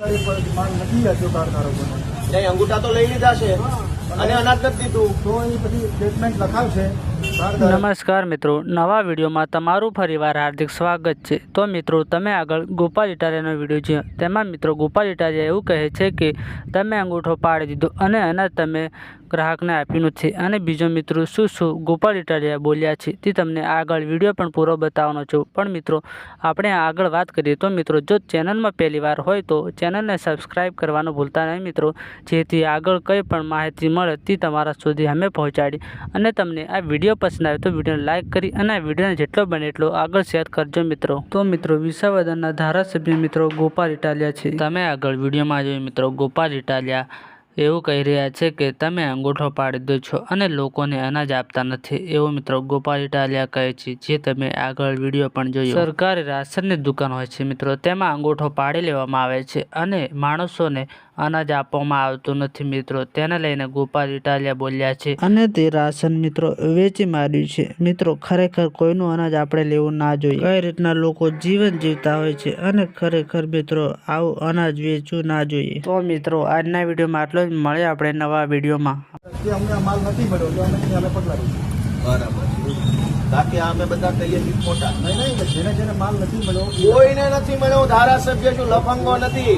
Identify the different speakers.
Speaker 1: ગાડી નથી આપ્યો કારખાનારોને
Speaker 2: અંગૂઠા તો લઈ લીધા છે અને અનાજ નથી દીધું.
Speaker 1: તો એ પછી સ્ટેટમેન્ટ લખાવશે.
Speaker 3: નમસ્કાર મિત્રો નવા વિડીયોમાં તમારું ફરીવાર હાર્દિક સ્વાગત છે. તો મિત્રો તમે આગળ ગોપાલ ઇટાલિયાનો વીડિયો જોયો. તેમાં મિત્રો ગોપાલ ઇટાલિયા એવું કહે છે કે તમે અંગૂઠો પાડી દીધો અને એના તમે ગ્રાહકને આપ્યું નથી. અને બીજો મિત્રો, શું શું ગોપાલ ઇટાલિયા બોલ્યા છે તે તમને આગળ વીડિયો પણ પૂરો બતાવવાનો છું. પણ મિત્રો, આપણે આગળ વાત કરીએ તો મિત્રો, જો ચેનલમાં પહેલી વાર હોય તો ચેનલને સબસ્ક્રાઈબ કરવાનું ભૂલતા નહીં મિત્રો. જેથી આગળ કંઈ પણ માહિતી મળે તે તમારા સુધી અમે પહોંચાડી અને તમને આ વીડિયો પસંદ આવે તો વિડીયોને લાઇક કરી અને આ વિડીયોને જેટલો બને એટલો આગળ શેર કરજો મિત્રો. તો મિત્રો વિસાવદનના ધારાસભ્ય મિત્રો ગોપાલ ઇટાલિયા છે. તમે આગળ વિડીયોમાં જોયું મિત્રો, ગોપાલ ઇટાલિયા એવું કહી રહ્યા છે કે તમે અંગૂઠો પાડી દો છો અને લોકોને અનાજ આપતા નથી, એવું મિત્રો ગોપાલ ઇટાલિયા કહે છે, જે તમે આગળ વીડિયો પણ જોયો. સરકારી રાશનની દુકાન હોય છે મિત્રો, તેમાં અંગૂઠો પાડી લેવામાં આવે છે અને માણસોને અનાજ આપવામાં આવતું નથી મિત્રો. તેને લઈને ગોપાલ ઇટાલિયા બોલ્યા છે. અને તે રાશન મિત્રો વેચી માર્યું છે. મિત્રો ખરેખર કોઈનું અનાજ આપણે લેવું ના જોઈએ. કઈ રીતના લોકો જીવન જીવતા હોય છે અને ખરેખર મિત્રો આવું અનાજ વેચવું ના જોઈએ. તો મિત્રો આજના વિડીયોમાં આટલો જ. મળે આપણે નવા વિડીયોમાં.
Speaker 1: કે અમને આ માલ નથી મળ્યો તો અમે અમે પકડાવી
Speaker 2: બરાબર. બાકી અમે બધા કહીએ છીએ ખોટા.
Speaker 1: નહીં નહીં જેને જેને માલ નથી મળ્યો
Speaker 2: કોઈને નથી મળ્યો ધારાસભ્ય છું લફંગો નથી.